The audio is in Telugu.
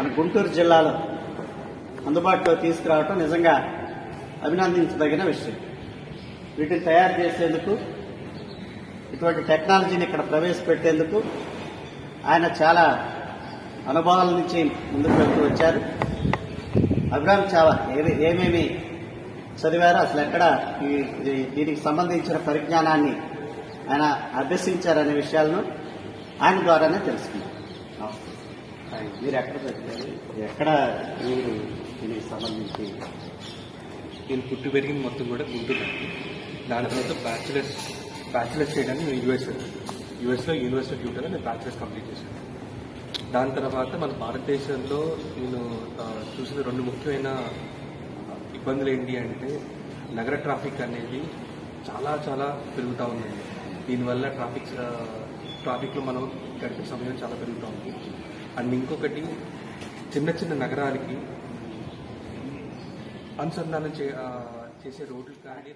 మన గుంటూరు జిల్లాలో అందుబాటులో తీసుకురావటం నిజంగా అభినందించదగిన విషయం వీటిని తయారు చేసేందుకు ఇటువంటి టెక్నాలజీని ఇక్కడ ప్రవేశపెట్టేందుకు ఆయన చాలా అనుభవాల నుంచి ముందుకు వెళ్తూ వచ్చారు అభిరామ్ చావా ఏమి ఏమేమి చదివారో అసలు ఎక్కడ ఈ- దీనికి సంబంధించిన పరిజ్ఞానాన్ని ఆయన అభ్యసించారనే విషయాలను ఆయన ద్వారానే తెలుసుకున్నాం నమస్తే. మీరు ఎక్కడ పెట్టారు ఎక్కడ మీరు దీనికి సంబంధించి నేను పుట్టి పెరిగింది మొత్తం కూడా గుంటూరు. దాని తర్వాత బ్యాచిలర్స్ బ్యాచిలర్స్ చేయడానికి నేను యూఎస్ యూఎస్లో యూనివర్సిటీ ఆఫ్ నేను బ్యాచిలర్స్ కంప్లీట్ చేశాను. దాని తర్వాత మన భారతదేశంలో నేను చూసిన రెండు ముఖ్యమైన ఇబ్బందులు ఏంటి అంటే నగర ట్రాఫిక్ అనేది చాలా చాలా పెరుగుతూ ఉందండి. దీనివల్ల ట్రాఫిక్ ట్రాఫిక్లో మనం గడిపే సమయం చాలా పెరుగుతూ ఉంది. అండ్ ఇంకొకటి చిన్న చిన్న నగరాలకి అనుసంధానం చే చేసే రోడ్లు కానీ